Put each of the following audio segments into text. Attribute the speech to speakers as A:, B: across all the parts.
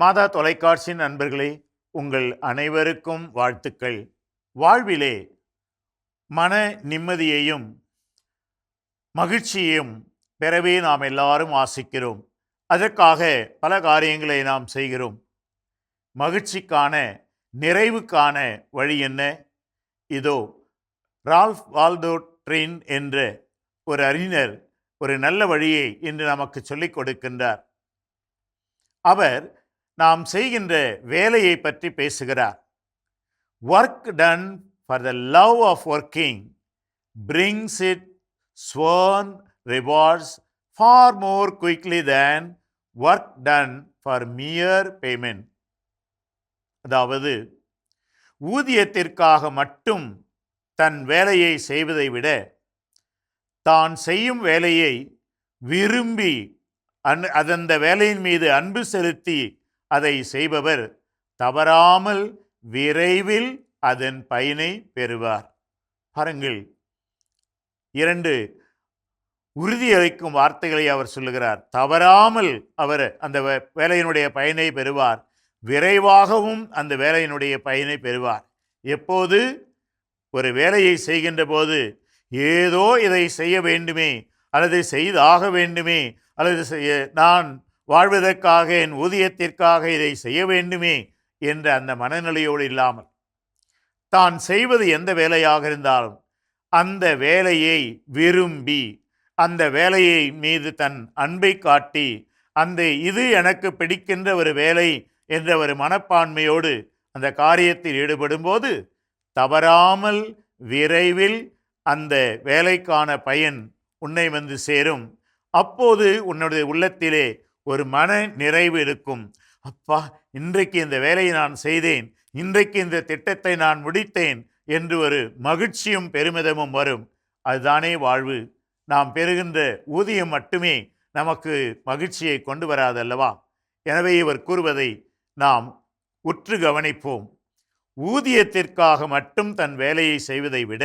A: மாதா தொலைக்காட்சி நண்பர்களே உங்கள் அனைவருக்கும் வாழ்த்துக்கள். வாழ்விலே மன நிம்மதியையும் மகிழ்ச்சியையும் பெறவே நாம் எல்லாரும் ஆசிக்கிறோம். அதற்காக பல காரியங்களை நாம் செய்கிறோம். மகிழ்ச்சிக்கான நிறைவுக்கான வழி என்ன? இதோ ரால்ஃப் வால்டோ ட்ரெயின் என்ற ஒரு அறிஞர் ஒரு நல்ல வழியை இன்று நமக்கு சொல்லிக் கொடுக்கின்றார். அவர் நாம் செய்கின்ற வேலையை பற்றி பேசுகிறார். Work done for the love of working brings its Swern rewards far more quickly than work done for mere payment அதாவது ஊதியத்திற்காக மட்டும் தன் வேலையை செய்வதை விட தான் செய்யும் வேலையை விரும்பி அன் அதந்த வேலையின் மீது அன்பு செலுத்தி அதை செய்பவர் தவறாமல் விரைவில் அதன் பயனை பெறுவார். பாருங்கள். இரண்டு உறுதியளிக்கும் வார்த்தைகளை அவர் சொல்லுகிறார். தவறாமல் அவர் அந்த வே- வேலையினுடைய பயனை பெறுவார். விரைவாகவும் அந்த வேலையினுடைய பயனை பெறுவார். எப்போது? ஒரு வேலையை செய்கின்ற போது ஏதோ இதை செய்ய வேண்டுமே அல்லது செய்தாக வேண்டுமே அல்லது செய்ய நான் வாழ்வதற்காக என் ஊதியத்திற்காக இதை செய்ய வேண்டுமே என்ற அந்த மனநிலையோடு இல்லாமல் தான் செய்வது எந்த வேலையாக இருந்தாலும் அந்த வேலையை விரும்பி அந்த வேலையை மீது தன் அன்பை காட்டி அந்த இது எனக்கு பிடிக்கின்ற ஒரு வேலை என்ற ஒரு மனப்பான்மையோடு அந்த காரியத்தில் ஈடுபடும்போது தவறாமல் விரைவில் அந்த வேலைக்கான பயன் உன்னை வந்து சேரும். அப்போது உன்னுடைய உள்ளத்திலே ஒரு மன நிறைவு இருக்கும் அப்பா இன்றைக்கு இந்த வேலையை நான் செய்தேன். இன்றைக்கு இந்த திட்டத்தை நான் முடித்தேன் என்று ஒரு மகிழ்ச்சியும் பெருமிதமும் வரும். அதுதானே வாழ்வு. நாம் பெறுகின்ற ஊதியம் மட்டுமே நமக்கு மகிழ்ச்சியை கொண்டு வராதல்லவா? எனவே இவர் கூறுவதை நாம் உற்று கவனிப்போம். ஊதியத்திற்காக மட்டும் தன் வேலையை செய்வதை விட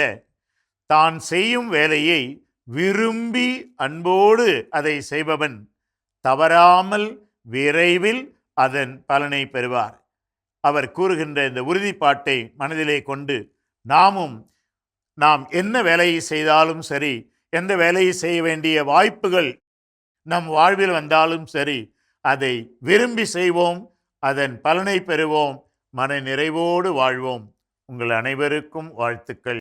A: தான் செய்யும் வேலையை விரும்பி அன்போடு அதை செய்பவன் தவறாமல் விரைவில் அதன் பலனை பெறுவார். அவர் கூறுகின்ற இந்த உறுதிப்பாட்டை மனதிலே கொண்டு நாமும் நாம் என்ன வேலையை செய்தாலும் சரி எந்த வேலையை செய்ய வேண்டிய வாய்ப்புகள் நம் வாழ்வில் வந்தாலும் சரி அதை விரும்பி செய்வோம் அதன் பலனை பெறுவோம் மன நிறைவோடு வாழ்வோம். உங்கள் அனைவருக்கும் வாழ்த்துக்கள்.